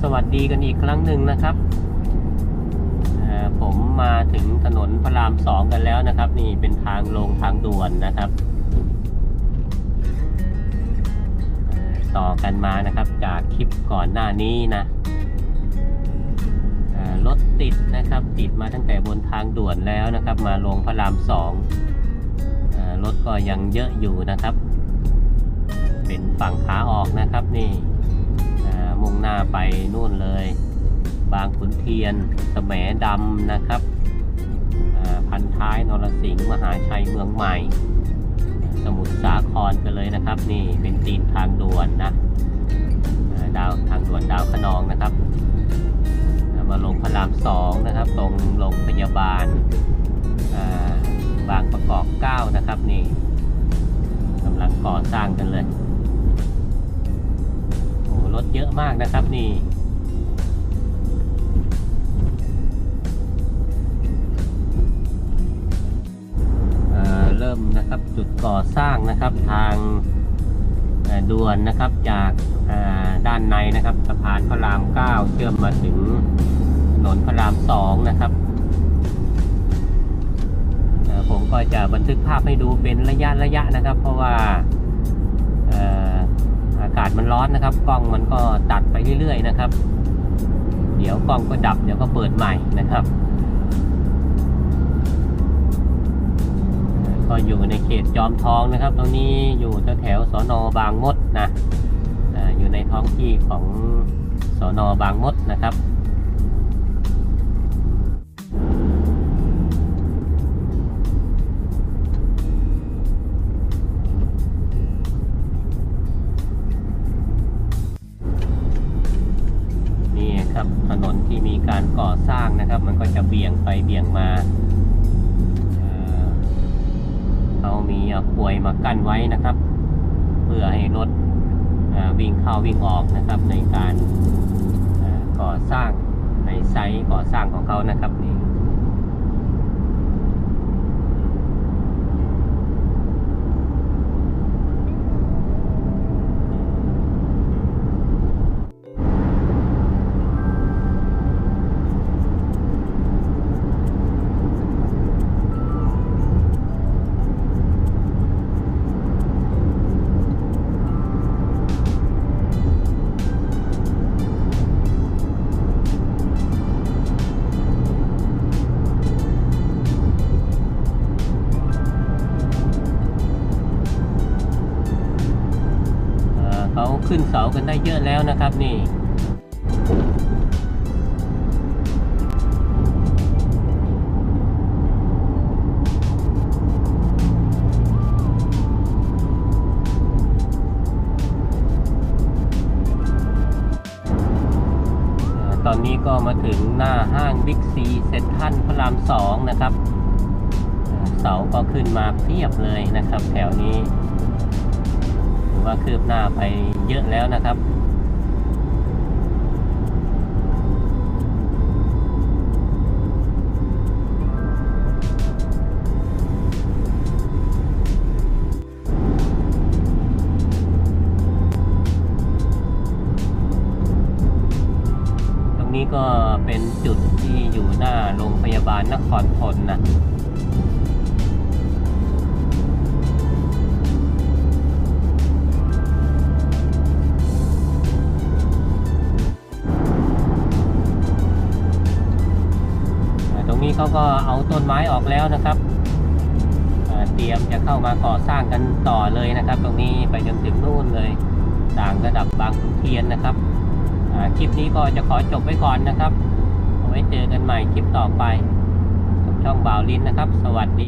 สวัสดีกันอีกครั้งหนึ่งนะครับ ผมมาถึงถนนพระรามสองกันแล้วนะครับ นี่เป็นทางลงทางด่วนนะครับ ต่อกันมานะครับจากคลิปก่อนหน้านี้นะรถติดนะครับติดมาตั้งแต่บนทางด่วนแล้วนะครับ มาลงพระรามสองรถก็ยังเยอะอยู่นะครับ เป็นฝั่งขาออกนะครับนี่ มุ่งหน้าไปนู่นเลย บางขุนเทียนสแหมดำนะครับ พันท้ายนรสิงห์มหาชัยเมืองใหม่ สมุทรสาครกันเลยนะครับ นี่เป็นตีนทางด่วนนะดาวทางด่วนดาวขนองนะครับ มาลงพระรามสองนะครับ ตรงโรงพยาบาลบางประกอบเก้านะครับนี่กำลังก่อสร้างกันเลย รถเยอะมากนะครับนี่เเริ่มนะครับจุดก่อสร้างนะครับทางด่วนนะครับจากาด้านในนะครับสะพานพระราม 9 เชื่อมมาถึงถนนพระราม 2 นะครับผมก็จะบันทึกภาพให้ดูเป็นระยะระยะนะครับ เพราะว่าากาศมันร้อนนะครับ กล้องมันก็ตัดไปเรื่อยๆนะครับ เดี๋ยวกล้องก็ดับเดี๋ยวก็เปิดใหม่นะครับ ก็อยู่ในเขตจอมทองนะครับ ตรงนี้อยู่แถวสอนอบางมดนะอยู่ในท้องที่ของสอนอบางมดนะครับ นี่ครับ ถนนที่มีการก่อสร้างนะครับ มันก็จะเบี่ยงไปเบี่ยงมาเขามีป่วยมากั้นไว้นะครับ เพื่อให้รถวิ่งเข้าวิ่งออกนะครับ ในการก่อสร้างในไซต์ก่อสร้างของเขานะครับนี่ ขึ้นเสากันได้เยอะแล้วนะครับนี่ตอนนี้ก็มาถึงหน้าห้างบิ๊กซีเซ็นทรัลพระรามสองนะครับ เสาก็ขึ้นมาเพียบเลยนะครับ แถวนี้ อว่าคืบหน้าไปเยอะแล้วนะครับตรงนี้ก็เป็นจุดที่อยู่หน้าโรงพยาบาลนครทนนะ นี้เขาก็เอาต้นไม้ออกแล้วนะครับเตรียมจะเข้ามาก่อสร้างกันต่อเลยนะครับ ตรงนี้ไปจนถึงนู่นเลยต่างระดับบางขุนเทียนนะครับคลิปนี้ก็จะขอจบไว้ก่อนนะครับเอไว้เจอกันใหม่คลิปต่อไปกับช่องบ่าวลินนะครับ สวัสดี